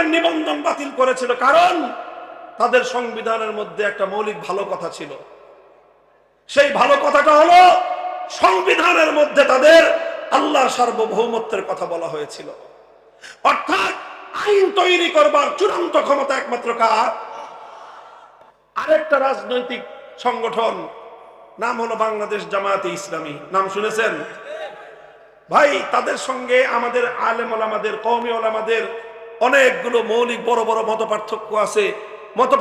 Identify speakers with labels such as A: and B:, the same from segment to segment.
A: ইসলামের নিবন্ধন বাতিল করেছিল। কারণ তাদের সংবিধানের মধ্যে একটা মৌলিক ভালো কথা ছিল। সেই ভালো কথাটা হলো, সংবিধানের মধ্যে তাদের আল্লাহর সার্বভৌমত্বের কথা বলা হয়েছিল। অর্থাৎ আইন তৈরি করবার চূড়ান্ত ক্ষমতা একমাত্র কার? আরেকটা রাজনৈতিক সংগঠন, নাম হলো বাংলাদেশ জামায়াতে ইসলামী। নাম শুনেছেন? ভাই, তাদের সঙ্গে আমাদের আলেম ওলামাদের কৌমি ওলামাদের অনেকগুলো মৌলিক বড় বড় মত পার্থক্য আছে। মত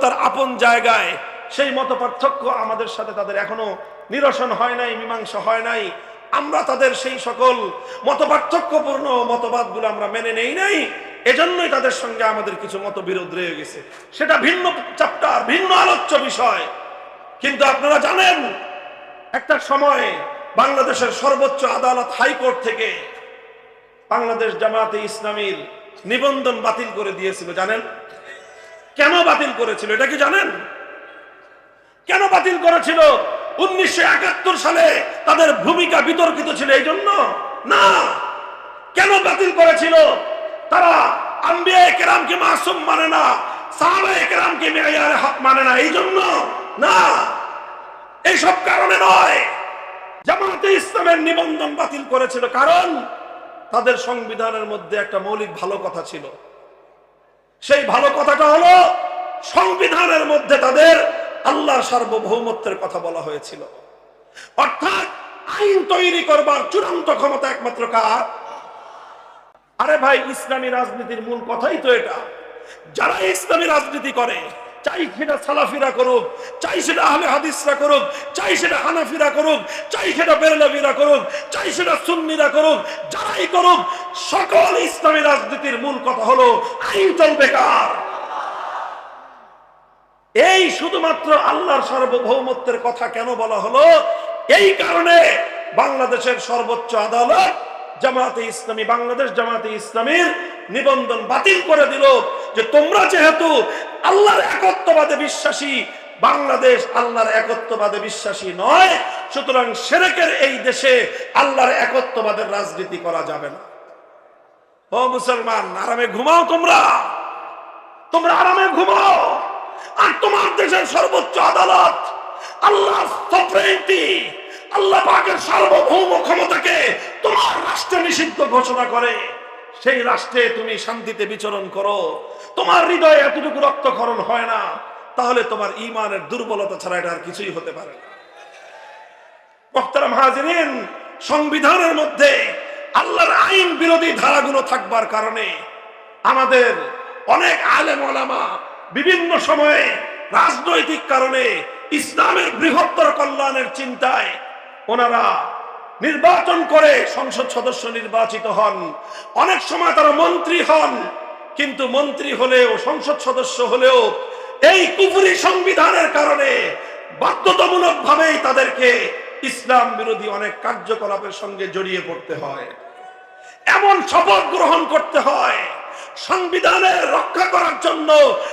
A: তার আপন জায়গায়। সেই মত পার্থক্য আমাদের সাথে তাদের এখনও নিরসন হয় নাই, মীমাংসা হয় নাই। আমরা তাদের সেই সকল মত পার্থক্যপূর্ণ মতবাদগুলো আমরা মেনে নেই নাই। এজন্যই তাদের সঙ্গে আমাদের কিছু মতবিরোধ রয়ে গেছে। সেটা ভিন্ন চাপ্টার ভিন্ন আলোচ্য বিষয়। কিন্তু আপনারা জানেন, একটা সময় বাংলাদেশের সর্বোচ্চ আদালত হাইকোর্ট থেকে বাংলাদেশ জামাতে ইসলামীর নিবন্ধন বাতিল করে দিয়েছিল, জানেন? কেন বাতিল করেছিল, এটা কি জানেন? কেন বাতিল করেছিল? উনিশশো একাত্তর সালে তাদের ভূমিকা বিতর্কিত ছিল এই জন্য? না। কেন বাতিল করেছিল? তারা আম্বিয়া মাসুম মানে না, সাহাবা মানে না, এই জন্য? না। এইসব কারণে নয়। জামাতে ইসলামের নিবন্ধন বাতিল করেছিল, কারণ তাদের সংবিধানের মধ্যে একটা মৌলিক ভালো কথা ছিল। সেই ভালো কথাটা হলো, সংবিধানের মধ্যে তাদের আল্লাহর সার্বভৌমত্বের কথা বলা হয়েছিল। অর্থাৎ আইন তৈরি করবার চূড়ান্ত ক্ষমতা একমাত্র কার? আরে ভাই, ইসলামী রাজনীতির মূল কথাই তো এটা। যারা ইসলামী রাজনীতি করে চাই সেটা সালাফিরা করুক, চাই সেটা আহলে হাদিসরা করুক, চাই সেটা হানাফিরা করুক, চাই সেটা বেরলভিরা করুক, চাই সেটা সুন্নিরা করুক, যারাই করুক, সকল ইসলামী রাজনীতির মূল কথা হলো আইন চলবে কার? এই শুধুমাত্র আল্লাহর সার্বভৌমত্বের কথা কেন বলা হলো? এই কারণে বাংলাদেশের সর্বোচ্চ আদালত জামাতে ইসলামী, বাংলাদেশ জামাতে ইসলামীর নিবন্ধন বাতিল করে দিল যে তোমরা যেহেতু আল্লাহর একত্ববাদে বিশ্বাসী। বাংলাদেশ আল্লাহর একত্ববাদে বিশ্বাসী নয়, সুতরাং সেরেকের এই দেশে আল্লাহর একত্ববাদের রাজনীতি করা যাবে না। ও মুসলমান, আরামে ঘুমাও তোমরা। তোমরা আরামে ঘুমাও। আর তোমার দেশের সর্বোচ্চ আদালত আল্লাহ আল্লাহ পাকের সার্বভৌম ক্ষমতাকে তোমার রাষ্ট্র নিষিদ্ধ ঘোষণা করে। সেই রাষ্ট্রে তুমি শান্তিতে বিচরণ করো। তোমার হৃদয়ে এতটুকু রক্তক্ষরণ হয় না, তাহলে তোমার ইমানের দুর্বলতা ছাড়া এটা আর কিছুই হতে পারে হাজিরিন, সংবিধানের মধ্যে আল্লাহর আইন বিরোধী ধারাগুলো থাকবার কারণে আমাদের অনেক আলেম ওলামা বিভিন্ন সময়ে রাজনৈতিক কারণে ইসলামের বৃহত্তর কল্যাণের চিন্তায় ওনারা নির্বাচন করে সংসদ সদস্য নির্বাচিত হন। অনেক সময় তারা মন্ত্রী হন, কিন্তু মন্ত্রী হলেও, সংসদ সদস্য হলেও এই কুপুরি সংবিধানের কারণে বাধ্যতামূলক ভাবেই তাদেরকে ইসলাম বিরোধী অনেক কার্যকলাপের সঙ্গে জড়িয়ে পড়তে হয়। এমন শপথ গ্রহণ করতে হয় সংবিধানের রক্ষা করার জন্য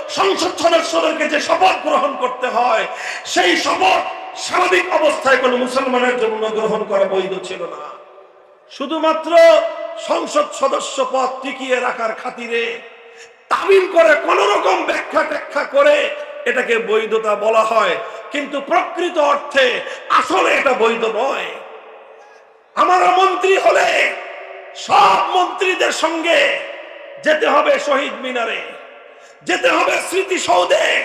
A: সংসদ সদস্যদেরকে যে শপথ গ্রহণ করতে হয়, সেই শপথ স্বাভাবিক অবস্থায় কোনো মুসলমানের জন্য গ্রহণ করা বৈধ ছিল না। শুধুমাত্র সংসদ সদস্য পদ টিকিয়ে রাখার খাতিরে তামিল করে কোন রকম ব্যাখ্যা ট্যাখ্যা করে এটাকে বৈধতা বলা হয়। কিন্তু প্রকৃত অর্থে আসলে এটা বৈধ নয়। আমার মন্ত্রী হলে সব মন্ত্রীদের সঙ্গে যেতে হবে শহীদ মিনারে। যেতে হবে স্মৃতিসৌধে।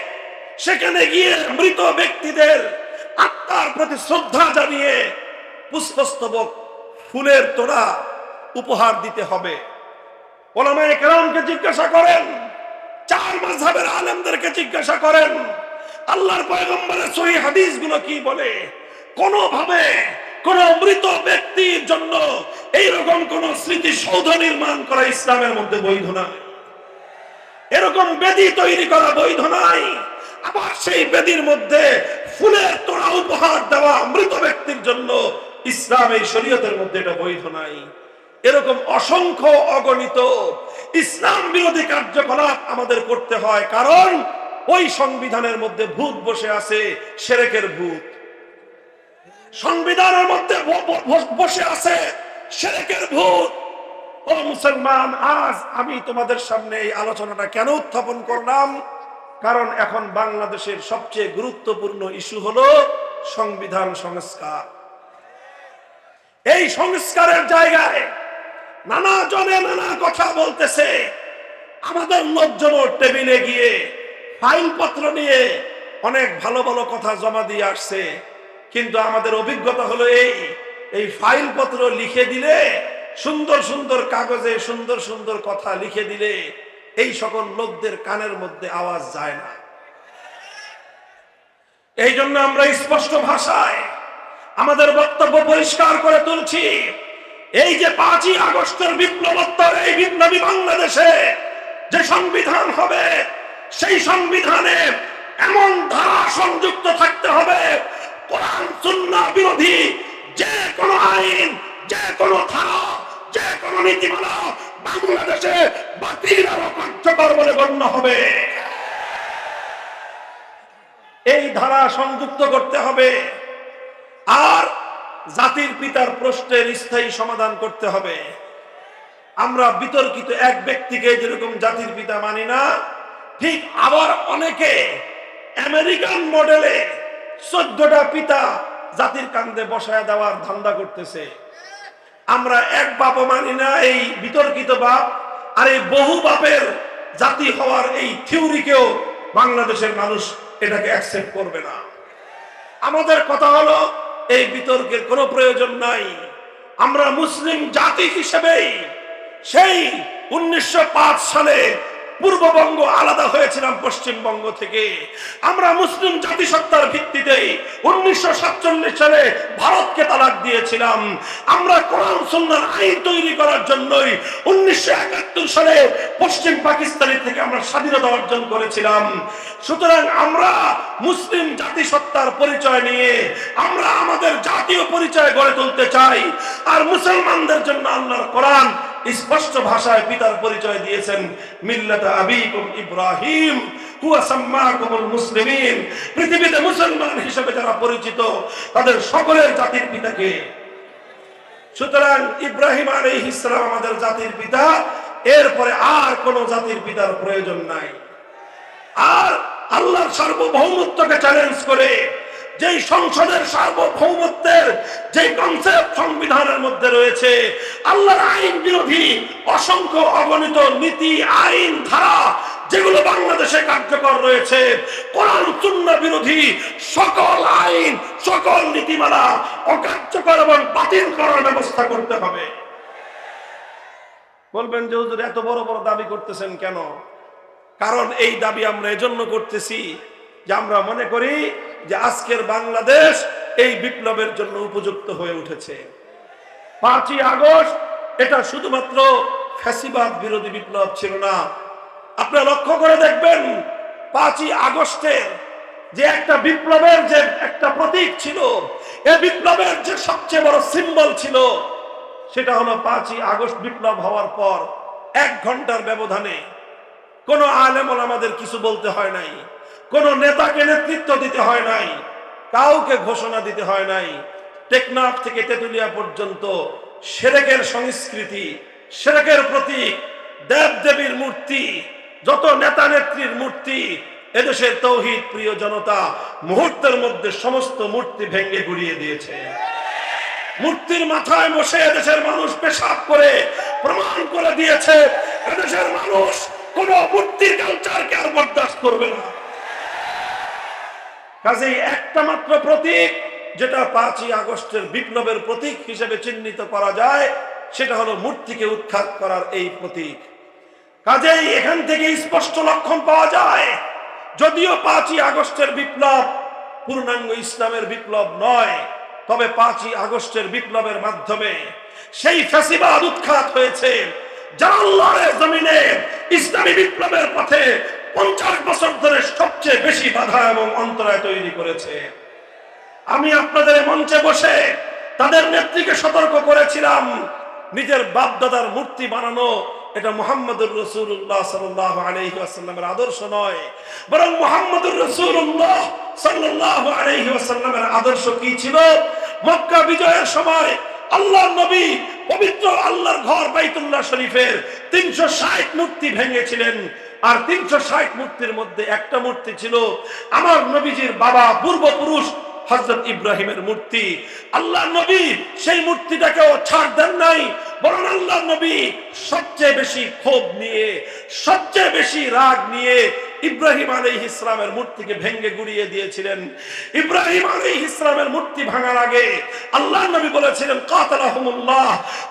A: সেখানে গিয়ে মৃত ব্যক্তিদের আত্মার প্রতি শ্রদ্ধা জানিয়ে পুষ্পস্তবক ফুলের তোড়া উপহার দিতে হবে। ওলামায়ে কেরামকে জিজ্ঞাসা করেন, চার মাঝহের আলেমদেরকে জিজ্ঞাসা করেন, আল্লাহর পয়গম্বরের সহি হাদিসগুলো কি বলে? কোনোভাবে কোন মৃত ব্যক্তির জন্য এইরকম কোন স্মৃতিসৌধ নির্মাণ করা ইসলামের মধ্যে বৈধ নয় এরকম বেদি তৈরি করা বৈধ নাই। আবার সেই বেদির মধ্যে ফুলের তোড়া উপহার দেওয়া মৃত ব্যক্তির জন্য ইসলাম এই শরীয়তের মধ্যে এটা বৈধ নাই। এরকম অসংখ্য অগণিত ইসলাম বিরোধী কার্যকলাপ আমাদের করতে হয়, কারণ ওই সংবিধানের মধ্যে ভূত বসে আছে, সেরেকের ভূত। সংবিধানের মধ্যে বসে আছে, সেরেকের ভূত। ও মুসলমান, আজ আমি তোমাদের সামনে এই আলোচনাটা কেন উত্থাপন করলাম? কারণ এখন বাংলাদেশের সবচেয়ে গুরুত্বপূর্ণ ইস্যু হলো সংবিধান সংস্কার। এই সংস্কারের জায়গায় নানা জনে নানা কথা বলতেছে। আমাদের লোকজন টেবিলে গিয়ে ফাইলপত্র নিয়ে অনেক ভালো ভালো কথা জমা দিয়ে আসছে। কিন্তু আমাদের অভিজ্ঞতা হলো এই এই ফাইলপত্র লিখে দিলে সুন্দর সুন্দর কাগজে সুন্দর সুন্দর কথা লিখে দিলে এই সকল লোকদের কানের মধ্যে আওয়াজ যায় না। এই জন্য আমরা স্পষ্ট ভাষায় আমাদের বক্তব্য পরিষ্কার করে তুলছি। এই যে পাঁচই আগস্টের বিপ্লবোত্তর, এই বিপ্লবী বাংলাদেশে যে সংবিধান হবে, সেই সংবিধানে এমন ধারা সংযুক্ত থাকতে হবে। বিরোধী যে কোনো আইন, যে কোনো ধারা, যে কোনো নীতিমালা বাংলাদেশে বাতিল আর কার্যকর বলে গণ্য হবে। এই ধারা সংযুক্ত করতে হবে। আর জাতির পিতার প্রশ্নের স্থায়ী সমাধান করতে হবে। আমরা বিতর্কিত এক ব্যক্তিকে যেরকম জাতির পিতা মানি না, ঠিক আবার অনেকে আমেরিকান মডেলে চোদ্দটা পিতা জাতির কান্দে বসায় দেওয়ার ধান্দা করতেছে। আমরা এক বাপ মানি না, এই বিতর্কিত বাপ। আর এই বহু বাপের জাতি হওয়ার এই থিওরিকেও বাংলাদেশের মানুষ এটাকে অ্যাকসেপ্ট করবে না। আমাদের কথা হলো, এই বিতর্কের কোনো প্রয়োজন নাই। আমরা মুসলিম জাতি হিসেবেই সেই উনিশশো পাঁচ সালে পূর্ববঙ্গ আলাদা হয়েছিলাম পশ্চিমবঙ্গ থেকে। আমরা মুসলিম জাতিসত্তার ভিত্তিতে উনিশশো সাতচল্লিশ সালে ভারতকে তালাক দিয়েছিলাম। আমরা কোরআন সুন্নার আইন তৈরি করার জন্যই উনিশশো একাত্তর সালে পশ্চিম পাকিস্তানের থেকে আমরা স্বাধীনতা অর্জন করেছিলাম। সুতরাং আমরা মুসলিম জাতিসত্তার পরিচয় নিয়ে আমরা আমাদের জাতীয় পরিচয় গড়ে তুলতে চাই। আর মুসলমানদের জন্য আল্লাহর কোরআন স্পষ্ট ভাষায় পিতার পরিচয় দিয়েছেন, মিল্লাতা আবিকুম ইব্রাহিম, হুয়া সাম্মাকুমুল মুসলিমিন। পৃথিবীতে মুসলমান হিসেবে যারা পরিচিত, তাদের সকলের জাতির পিতাকে। সুতরাং ইব্রাহিম আলাইহিস ইসলাম আমাদের জাতির পিতা, এরপরে আর কোন জাতির পিতার প্রয়োজন নাই। আর আল্লাহর সার্বভৌমত্বকে চ্যালেঞ্জ করে যেই সংসদের সার্বভৌমত্বের যে কনসেপ্ট সংবিধানের মধ্যে রয়েছে, আল্লাহর আইন বিরোধী অসংখ্য অগণিত নীতি, আইন, ধারা, যেগুলো বাংলাদেশে কার্যকর রয়েছে বিরোধী সকল আইন, সকল নীতিমালা অকার্যকর এবং বাতিল করার ব্যবস্থা করতে হবে। বলবেন যে হুজুর, এত বড় বড় দাবি করতেছেন কেন? কারণ এই দাবি আমরা এজন্য করতেছি যে আমরা মনে করি যে আজকের বাংলাদেশ এই বিপ্লবের জন্য উপযুক্ত হয়ে উঠেছে। পাঁচই আগস্ট, এটা শুধুমাত্র ফ্যাসিবাদ বিরোধী বিপ্লব ছিল না। আপনারা লক্ষ্য করে দেখবেন, পাঁচই আগস্টের যে একটা বিপ্লবের যে একটা প্রতীক ছিল এই বিপ্লবের যে সবচেয়ে বড় সিম্বল ছিল, সেটা হলো পাঁচই আগস্ট বিপ্লব হওয়ার পর এক ঘণ্টার ব্যবধানে কোনো আলেম আমাদের কিছু বলতে হয় নাই। কোন নেতাকে নেতৃত্ব দিতে হয় নাই, কাউকে ঘোষণা দিতে হয় নাই। টেকনাফ থেকে তেতুলিয়া পর্যন্ত সেরেকের সংস্কৃতি, সেরেকের প্রতীক দেব দেবীর মূর্তি, যত নেতা নেত্রীর মূর্তি, এদেশের তৌহিদ প্রিয় জনতা মুহূর্তের মধ্যে সমস্ত মূর্তি ভেঙে গুড়িয়ে দিয়েছে। মূর্তির মাথায় বসে এদেশের মানুষ পেশাব করে, প্রমাণ করে দিয়েছে, এদেশের মানুষ কোন মূর্তির কালচারকে আর বরদাস্ত করবে না। কাজেই একটা মাত্র প্রতীক, যেটা পাঁচই আগস্টের বিপ্লবের প্রতীক হিসেবে চিহ্নিত করা যায়, সেটা হলো মূর্তিকে উৎখাত করার এই প্রতীক। কাজেই এখান থেকে স্পষ্ট লক্ষণ পাওয়া যায়, যদিও পাঁচই আগস্টের বিপ্লব পূর্ণাঙ্গ ইসলামের বিপ্লব নয়, তবে পাঁচই আগস্টের বিপ্লবের মাধ্যমে সেই ফ্যাসিবাদ উৎখাত হয়েছে, যারা আল্লাহর জমিনে ইসলামী বিপ্লবের পথে পঞ্চাশ বছর ধরে সবচেয়ে বেশি বাধা এবং অন্তরায় তৈরি করেছে। আমি আপনাদের মঞ্চে বসে তাদের নেত্রীকে সতর্ক করেছিলাম, নিজের বাপ দাদার মূর্তি বানানো। এটা মোহাম্মদুর রসুল্লাহ সাল্লাহ আলহি আসাল্লামের আদর্শ নয়, বরং মোহাম্মদুর রসুল্লাহ সাল্লাহ আলহি আসাল্লামের আদর্শ কি ছিল? মক্কা বিজয়ের সময় আল্লাহ নবী পবিত্র আল্লাহর ঘর বাইতুল্লাহ শরীফের তিনশো ষাট মূর্তি ভেঙেছিলেন। আর তিনশো ষাট মূর্তির মধ্যে একটা মূর্তি ছিল আমার নবীজির বাবা পূর্বপুরুষ হজরত ইব্রাহিমের মূর্তি। আল্লাহ নবী সেই মূর্তিটাকেও ছাড় দেন নাই, বরং আল্লাহ নবী সবচেয়ে বেশি ক্ষোভ নিয়ে, সবচেয়ে বেশি রাগ নিয়ে ইব্রাহিম আলী ইসলামের মূর্তিকে ভেঙ্গে গুড়িয়ে দিয়েছিলেন। ইব্রাহিম আলী ইসলামের মূর্তি ভাঙার আগে আল্লাহ নবী বলেছিলেন, কাতালাহুমুল্লাহ।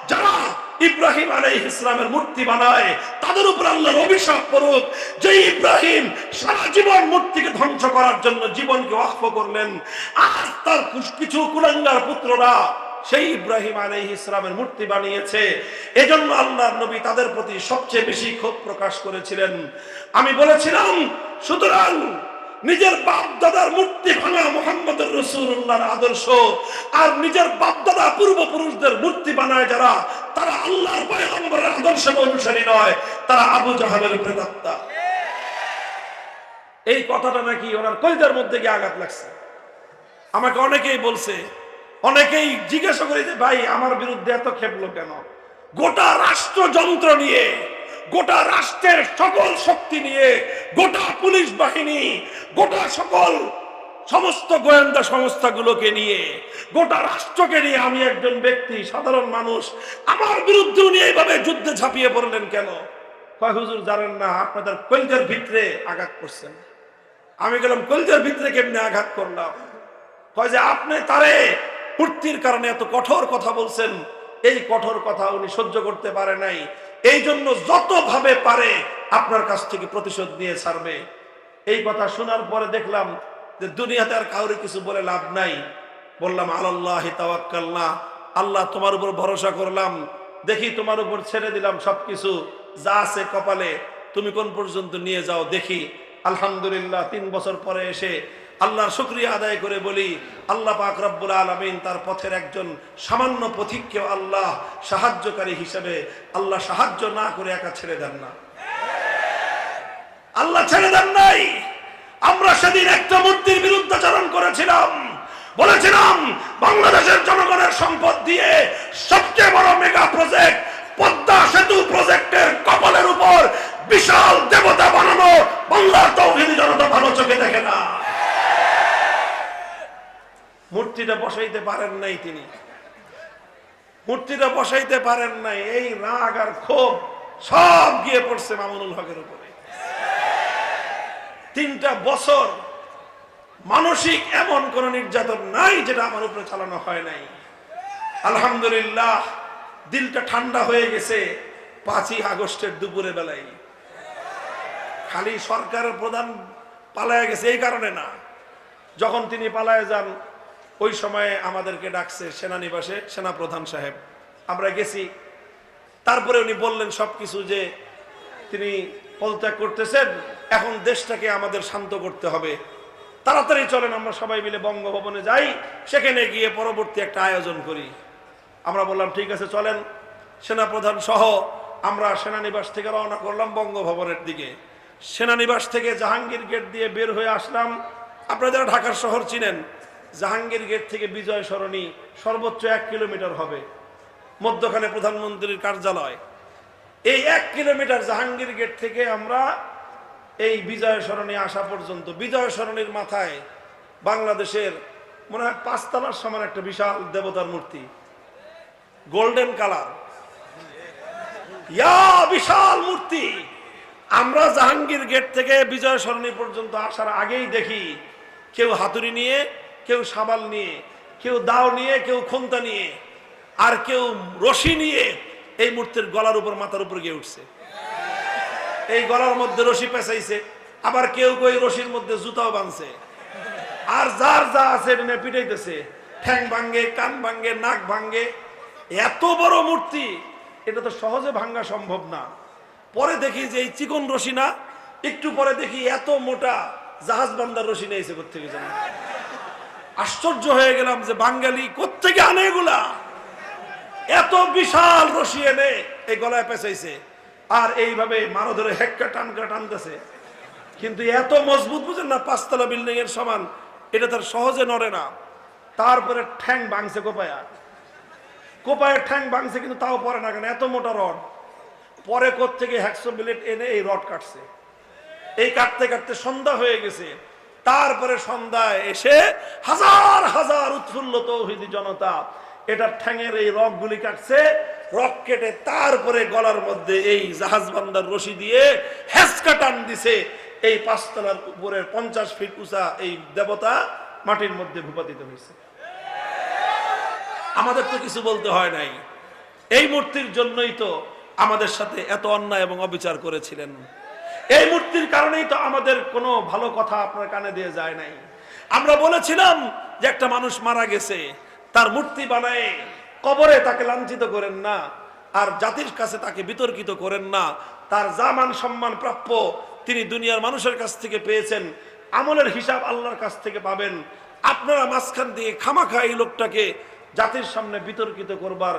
A: যারা ইব্রাহিম আলাই ইসলামের মূর্তি বানায়, তাদের উপর আল্লাহর অভিশাপ করুক যে ইব্রাহিম সারা জীবন মূর্তিকে ধ্বংস করার জন্য জীবনকে ওয়াকফ করলেন আর তার কুছ- কুলাঙ্গার পুত্ররা সেই ইব্রাহিম আলাই ইসলামের মূর্তি বানিয়েছে। এজন্য আল্লাহর নবী তাদের প্রতি সবচেয়ে বেশি ক্ষোভ প্রকাশ করেছিলেন। আমি বলেছিলাম, সুতরাং নিজের বাপ দাদার মূর্তি ভাঙা মোহাম্মদ রসুল্লাহর আদর্শ আর নিজের বাপ দাদা পূর্বপুরুষদের মূর্তি বানায় যারা, তারা আল্লাহর পয়গম্বরের আদর্শ অনুসারী নয়, তারা আবু জাহালের প্রেতাত্মা। এই কথাটা নাকি ওনার কলিজার মধ্যে গিয়ে আঘাত লাগছে। আমাকে অনেকেই বলছে, অনেকেই জিজ্ঞাসা করে যে, ভাই, আমার বিরুদ্ধে এত খেপলো কেন? গোটা রাষ্ট্রযন্ত্র নিয়ে গোটা রাষ্ট্রের সকল শক্তি নিয়ে, গোটা পুলিশ বাহিনী, গোটা সকল সমস্ত গোয়েন্দা সংস্থাগুলোকে নিয়ে, গোটা রাষ্ট্রকে নিয়ে আমি একজন ব্যক্তি, সাধারণ মানুষ, আমার বিরুদ্ধে উনি এইভাবে যুদ্ধে ঝাঁপিয়ে পড়লেন কেন? কয়, হুজুর, জানেন না, আপনাদের কলজের ভিতরে আঘাত করছেন। আমি গেলাম কলজের ভিতরে কেমনি আঘাত করলাম? কয় যে, আপনি তারে মূর্তির কারণে এত কঠোর কথা বলছেন। এই কঠোর কথা উনি সহ্য করতে পারে নাই। এই জন্য যতভাবে পারে আপনার কাছ থেকে প্রতিশোধ নিয়ে ছাড়বে। এই কথা শোনার পরে দেখলাম যে দুনিয়াতে আর কাউরে কিছু বলে লাভ নাই। বললাম আল্লাহ তাওয়াক্কালনা, আল্লাহ তোমার উপর ভরসা করলাম। দেখি তোমার উপর ছেড়ে দিলাম সবকিছু। যা আছে কপালে, তুমি কোন পর্যন্ত নিয়ে যাও দেখি। আলহামদুলিল্লাহ, তিন বছর পরে এসে আল্লাহর শুক্রিয়া আদায় করে বলি, আল্লাহ পাক রব্বুল আলমিন তার পথের একজন সামান্য পথিককে আল্লাহ সাহায্যকারী হিসেবে আল্লাহ সাহায্য না করে একা ছেড়ে দেন না। আল্লাহ ছেড়ে দেন নাই। আমরা সেদিন একটা মূর্তির বিরুদ্ধাচরণ করেছিলাম। বলেছিলাম, বাংলাদেশের জনগণের সম্পদ দিয়ে সবচেয়ে বড় মেগা প্রজেক্ট, পদ্মা সেতু প্রজেক্টের কপালের উপর বিশাল দেবতা বানানো বাংলার তৌহিদি জনতা ভালো চোখে দেখে না। মূর্তিটা বসাইতে পারেন নাই তিনি। মূর্তিটা বসাইতে পারেন নাই, এই রাগ আর ক্ষোভ সব গিয়ে পড়ছে মামুনুল হকের উপরে। তিনটা বছর মানসিক এমন কোন নির্যাতন নাই যেটা আমার উপরে চালানো হয় নাই। আলহামদুলিল্লাহ, দিলটা ঠান্ডা হয়ে গেছে পাঁচই আগস্টের দুপুরে বেলায়। খালি সরকারের প্রধান পালায় গেছে এই কারণে না। যখন তিনি পালায় যান ওই সময়ে আমাদেরকে ডাকছে সেনানিবাসে সেনা প্রধান সাহেব। আমরা গেছি। তারপরে উনি বললেন সবকিছু যে তিনি পদত্যাগ করতেছেন, এখন দেশটাকে আমাদের শান্ত করতে হবে। তাড়াতাড়ি চলেন, আমরা সবাই মিলে বঙ্গভবনে যাই, সেখানে গিয়ে পরবর্তী একটা আয়োজন করি। আমরা বললাম, ঠিক আছে, চলেন। সেনাপ্রধান সহ আমরা সেনানিবাস থেকে রওনা করলাম বঙ্গভবনের দিকে। সেনানিবাস থেকে জাহাঙ্গীর গেট দিয়ে বের হয়ে আসলাম। আপনারা যারা ঢাকার শহর চিনেন জাহাঙ্গীর গেট থেকে বিজয় সরণি সর্বোচ্চ এক কিলোমিটার হবে, মধ্যখানে প্রধানমন্ত্রীর কার্যালয়। এই এক কিলোমিটার জাহাঙ্গীর গেট থেকে আমরা এই বিজয় সরণি আসা পর্যন্ত, বিজয় সরণির মাথায় বাংলাদেশের মনে হয় পাঁচতলার সমান একটা বিশাল দেবতার মূর্তি। গোল্ডেন কালার ইয়া, বিশাল মূর্তি! আমরা জাহাঙ্গীর গেট থেকে বিজয় সরণি পর্যন্ত আসার আগেই দেখি, কেউ হাতুড়ি নিয়ে কেউ সাবাল নিয়ে, কেউ দাও নিয়ে, কেউ খন্তা নিয়ে, আর কেউ রশি নিয়ে এই মূর্তির গলার উপর, মাথার উপর গিয়ে উঠছে। এই গলার মধ্যে রশি পেঁচাইছে, আবার কেউ কেউ রশির মধ্যে জুতাও বাঁধছে। আর যার যা আছে এটা পিটাইতেছে, ঠ্যাং ভাঙ্গে কান ভাঙ্গে নাক ভাঙ্গে এত বড় মূর্তি, এটা তো সহজে ভাঙ্গা সম্ভব না। পরে দেখি যে এই চিকন রশি না, একটু পরে দেখি এত মোটা জাহাজ বান্দার রশি নিয়েছে কোথেকে জানি। আশ্চর্য হয়ে গেলাম যে বাঙালি কোথেকে আনে এগুলা? এত বিশাল রশি এনে এই গলায় পেঁচাইছে। আর এইভাবে মারো ধরে হেক্কা টানকা টানতেছে। কিন্তু এত মজবুত বুঝেন না, পাঁচতলা বিল্ডিং এর সমান, এটা তার সহজে নড়ে না। তারপরে ঠ্যাং ভাঙছে কোপায়া। কোপায়ের ঠ্যাং ভাঙছে কিন্তু তাও পরে না কেন এত মোটা রড। পরে থেকে হ্যাকসো বিলেট এনে এই রড কাটছে। এই কাটতে কাটতে সন্ধ্যা হয়ে গেছে। তারপরে সন্ধ্যায় এসে হাজার হাজার উৎফুল্ল তৌহিদি জনতা এটার ঠ্যাঙের এই রকগুলি কাটছে রক কেটে তারপরে গলার মধ্যে এই জাহাজ বান্দার রশি দিয়ে হেসকা টান দিছে। এই পাঁচতলার উপরের পঞ্চাশ ফিট উঁচা এই দেবতা মাটির মধ্যে ভূপাতিত হয়েছে। আমাদের তো কিছু বলতে হয় নাই। এই মূর্তির জন্যই তো আমাদের সাথে এত অন্যায় এবং অবিচার করেছিলেন। এই মূর্তির কারণেই তো আমাদের কোনো ভালো কথা আপনার কানে দিয়ে যায় নাই। আমরা বলেছিলাম যে একটা মানুষ মারা গেছে, তার মূর্তি বানায় কবরে তাকে লাঞ্ছিত করেন না, আর জাতির কাছে তাকে বিতর্কিত করেন না। তার জামান সম্মান প্রাপ্য তিনি দুনিয়ার মানুষের কাছ থেকে পেয়েছেন, আমলের হিসাব আল্লাহর কাছ থেকে পাবেন। আপনারা মাঝখান দিয়ে খামাখা এই লোকটাকে জাতির সামনে বিতর্কিত করবার,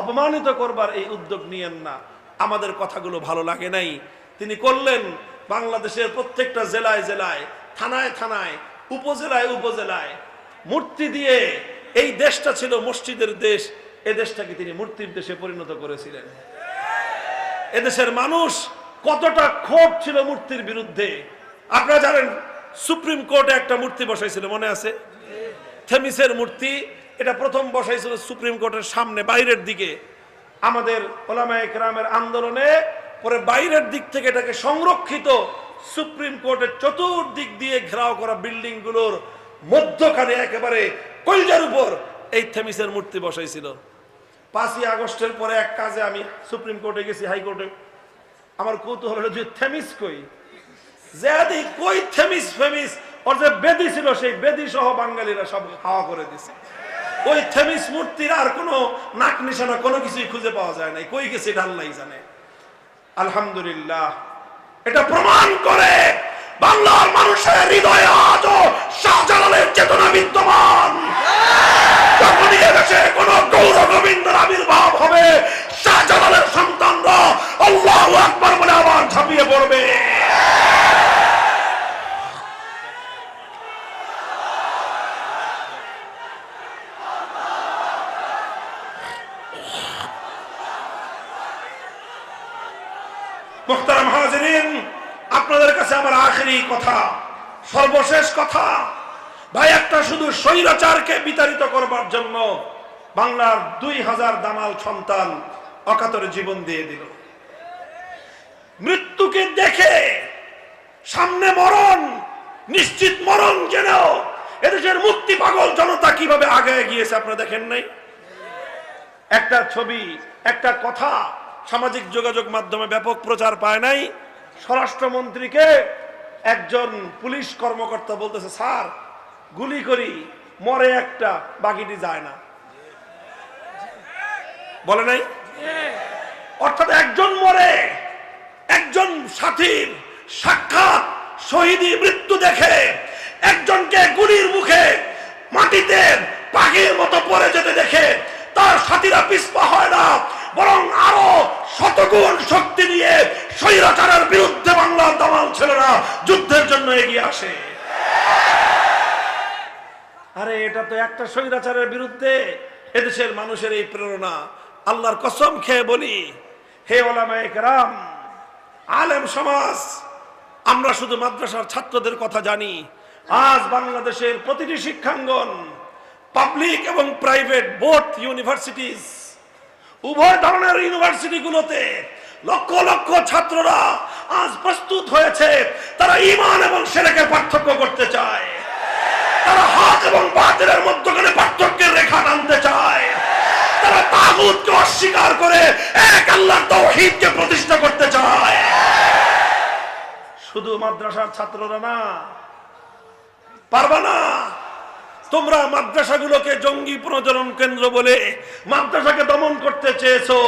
A: অপমানিত করবার এই উদ্যোগ নিয়েন না। আমাদের কথাগুলো ভালো লাগে নাই। তিনি করলেন বাংলাদেশের প্রত্যেকটা জেলায় জেলায়, থানায় থানায়, উপজেলায় উপজেলায় মূর্তি দিয়ে এই দেশটা ছিল মসজিদের দেশ। এ দেশটাকে তিনি মূর্তির দেশে পরিণত করেছিলেন। এদেশের মানুষ কতটা ক্ষোভ ছিল মূর্তির বিরুদ্ধে। আপনারা জানেন, সুপ্রিম কোর্টে একটা মূর্তি বসাইছিল, মনে আছে? থেমিসের মূর্তি। এটা প্রথম বসাইছিল সুপ্রিম কোর্টের সামনে, বাইরের দিকে। আমাদের ওলামা একরামের আন্দোলনে পরে বাইরের দিক থেকে এটাকে সংরক্ষিত সুপ্রিম কোর্টের চতুর্দিক দিয়ে ঘেরাও করা বিল্ডিংগুলোর মধ্যখানে একেবারে কলজার উপর এই থেমিসের মূর্তি বসাইছিল। পাঁচই আগস্টের পরে এক কাজে আমি সুপ্রিম কোর্টে গেছি হাইকোর্টে আমার কৌতূহল হলো যে থেমিস কই? জেহাদি কই থেমিস ফেমিস, ওর যে বেদি ছিল সেই বেদি সহ বাঙালিরা সব হাওয়া করে দিছে। ওই থেমিস মূর্তির আর কোনো নাক নিশানা কোনো কিছুই খুঁজে পাওয়া যায় নাই। কই গেছে আল্লাহই জানে। আলহামদুলিল্লাহ। এটা প্রমাণ করে বাংলার মানুষের হৃদয়ে আজও শাহজালালের চেতনা বিদ্যমান। যখনই এদেশে কোন গৌর গোবিন্দের আবির্ভাব হবে। শাহজালালের সন্তানরা আল্লাহ আকবার বলে আবার ঝাঁপিয়ে পড়বে। হাজরিন আপনাদের কাছে আমার আখেরি কথা, সর্বশেষ কথা। ভাই, একটা শুধু স্বৈরাচারকে বিতাড়িত করবার জন্য বাংলার দুই হাজার দামাল সন্তান অকাতরে জীবন দিয়ে দিল। মৃত্যুকে দেখে সামনে মরণ, নিশ্চিত মরণ জেনেও এদেশের মুক্তি পাগল জনতা কীভাবে আগে গিয়েছে আপনারা দেখেন নাই? একটা ছবি, একটা কথা সামাজিক যোগাযোগ মাধ্যমে ব্যাপক প্রচার পায় নাই। স্বরাষ্ট্রমন্ত্রীকে একজন পুলিশ কর্মকর্তা বলতেছে, স্যার, গুলি করি, মরে একটা, বাকিটি যায় না। বলে নাই? অর্থাৎ একজন মরে, একজন সাথীর সাক্ষাৎ শহীদি মৃত্যু দেখে একজনকে গুলির মুখে মাটিতে পাখির মতো পড়ে যেতে দেখে তার সাথীরা পিছপা হয় না, বরং আরও শতগুণ শক্তি নিয়ে স্বৈরাচারের বিরুদ্ধে বাংলার দামাল ছেলেরা যুদ্ধের জন্য এগিয়ে আসে। আরে, এটা তো একটা স্বৈরাচারের বিরুদ্ধে এদেশের মানুষের এই প্রেরণা। আল্লাহর কসম খেয়ে বলি, হে কেরাম, আলেম সমাজ, আমরা শুধু মাদ্রাসার ছাত্রদের কথা জানি। আজ বাংলাদেশের প্রতিটি শিক্ষাঙ্গন পাবলিক এবং প্রাইভেট বোথ ইউনিভার্সিটিজ উভয় ধরনের ইউনিভার্সিটিগুলোতে লক্ষ লক্ষ ছাত্ররা আজ প্রস্তুত হয়েছে। তারা ইমান এবং সেরেকের পার্থক্য করতে চায়। তারা হক এবং বাতিলের মধ্যখানে পার্থক্যের রেখা টানতে চায়। তারা তাগুতকে অস্বীকার করে এক আল্লাহর তৌহিদকে প্রতিষ্ঠা করতে চায়। শুধু মাদ্রাসার ছাত্ররা না, পারবা না। তোমরা মাদ্রাসাগুলোকে জঙ্গি প্রজনন কেন্দ্র বলে মাদ্রাসাকে দমন করতে চেয়েছো।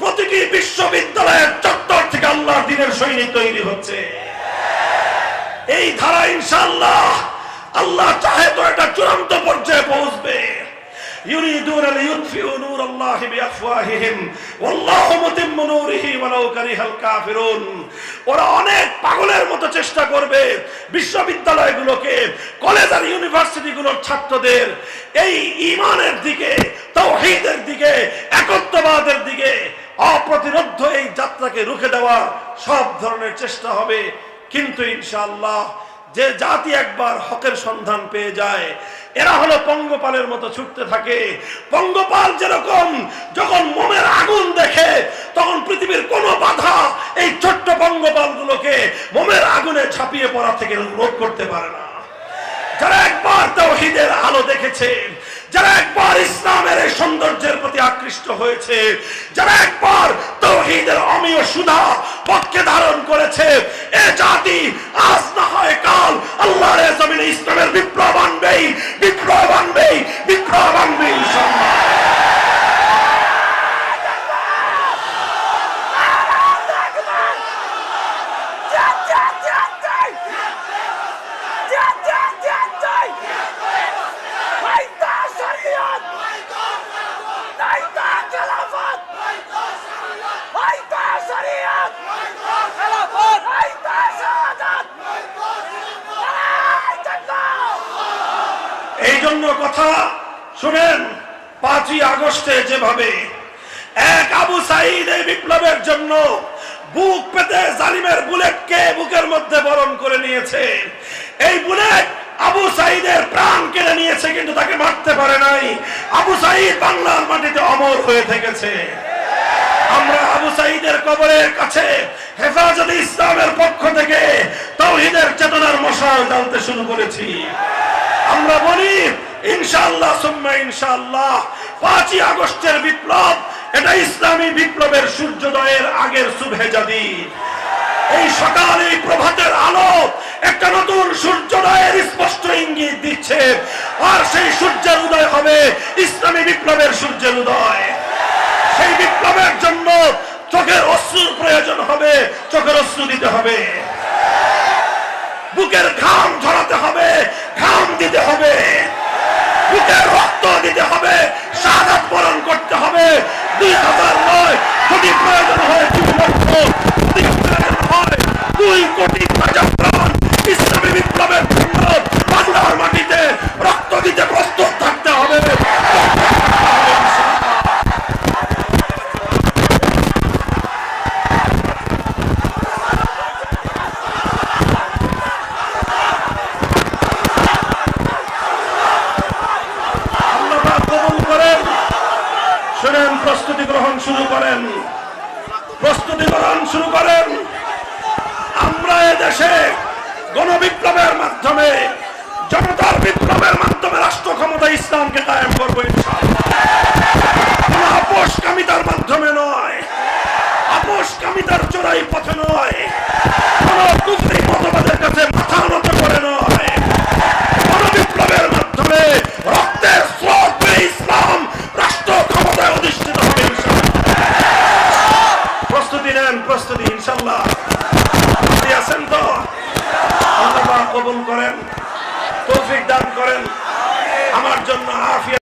A: প্রতিটি বিশ্ববিদ্যালয়ের চত্বর থেকে আল্লাহ দিনের সৈনিক তৈরি হচ্ছে। এই ধারা ইনশাল্লাহ আল্লাহ চাহে তো এটা চূড়ান্ত পর্যায়ে পৌঁছবে। يريدون ليطفئوا نور الله بأفواههم والله متم نوره ولو كره الكافرون ওরা অনেক অনেক পাগলের মতো চেষ্টা করবে বিশ্ববিদ্যালয়গুলোকে কলেজ আর ইউনিভার্সিটিগুলোর ছাত্রদের এই ইমানের দিকে তৌহিদের দিকে একত্ববাদের দিকে অপ্রতিরোধ এই যাত্রাকে রুখে দেওয়ার সব ধরনের চেষ্টা হবে কিন্তু ইনশাআল্লাহ যে জাতি একবার হকের সন্ধান পেয়ে যায়, এরা হলো পঙ্গপালের মতো ছুটতে থাকে। পঙ্গপাল যেরকম যখন মোমের আগুন দেখে, তখন পৃথিবীর কোনো বাধা এই ছোট্ট পঙ্গপাল গুলোকে মোমের আগুনে ছাপিয়ে পড়া থেকে রোধ করতে পারে না। যারা একবার তৌহিদের আলো দেখেছে, যারা একবার ইসলামের এই সৌন্দর্যের প্রতি আকৃষ্ট হয়েছে, যারা একবার saved আবু এই বিপ্লবের জন্য বুক পেতে জালিমের বুলেটকে বুকের মধ্যে বরণ করে নিয়েছে? এই বুলেট আবু সাইদের প্রাণ কেড়ে নিয়েছে, কিন্তু তাকে মারতে পারে নাই। আবু সাইদ বাংলার মাটিতে অমর হয়ে থেকেছে। আমরা আবু সাইদের কবরের কাছে হেফাজতে ইসলামের পক্ষ থেকে তৌহিদের চেতনার মশাল জ্বালতে শুরু করেছি। আমরা বলি, ইনশাআল্লাহ, সুম্মা ইনশাআল্লাহ, পাঁচই আগস্টের বিপ্লব এটা ইসলামী বিপ্লবের সূর্যোদয়ের আগের শুভেজাদি এই সকাল, এই প্রভাতের আলো একটা নতুন সূর্যোদয়ের স্পষ্ট ইঙ্গিত দিচ্ছে। আর সেই সূর্যের উদয় হবে ইসলামী বিপ্লবের সূর্যের উদয়। সেই বিপ্লবের জন্য চোখের অশ্রুর প্রয়োজন হবে, চোখের অশ্রু দিতে হবে। বুকের ঘাম ঝরাতে হবে, ঘাম দিতে হবে। বুকের রক্ত দিতে হবে, শাহাদাত বরণ করতে হবে। দুই হাজার নয় যদি প্রয়োজন হয় দুই লক্ষ যদি প্রয়োজন হয়। দুই কোটি প্রাণ ইসলামী বিপ্লবের রক্ত দিতে প্রস্তুত থাকতে হবে আল্লাহ পাক কবুল করেন শুনেন প্রস্তুতি গ্রহণ শুরু করেন। প্রস্তুতি গ্রহণ শুরু করেন। আমরা দেশে গণবিপ্লবের মাধ্যমে, জনতার বিপ্লবের মাধ্যমে রাষ্ট্র ক্ষমতা ইসলামকে কায়েম করব আপোষকামিতার মাধ্যমে নয়। আপোষকামিতার চোরাই পথে নয়। কোন কুফরি মতবাদের কাছে মাথা নত করে নয় গণবিপ্লবের মাধ্যমে রক্তের স্রোত বয়ে ইসলাম রাষ্ট্র ক্ষমতায় অধিষ্ঠিত হবে ইনশাআল্লাহ। প্রস্তুতি নেন প্রস্তুতি ইনশাল্লাহ আছেন তো? আল্লাহ কবুল করেন তৌফিক দান করেন। আমার জন্য আফিয়া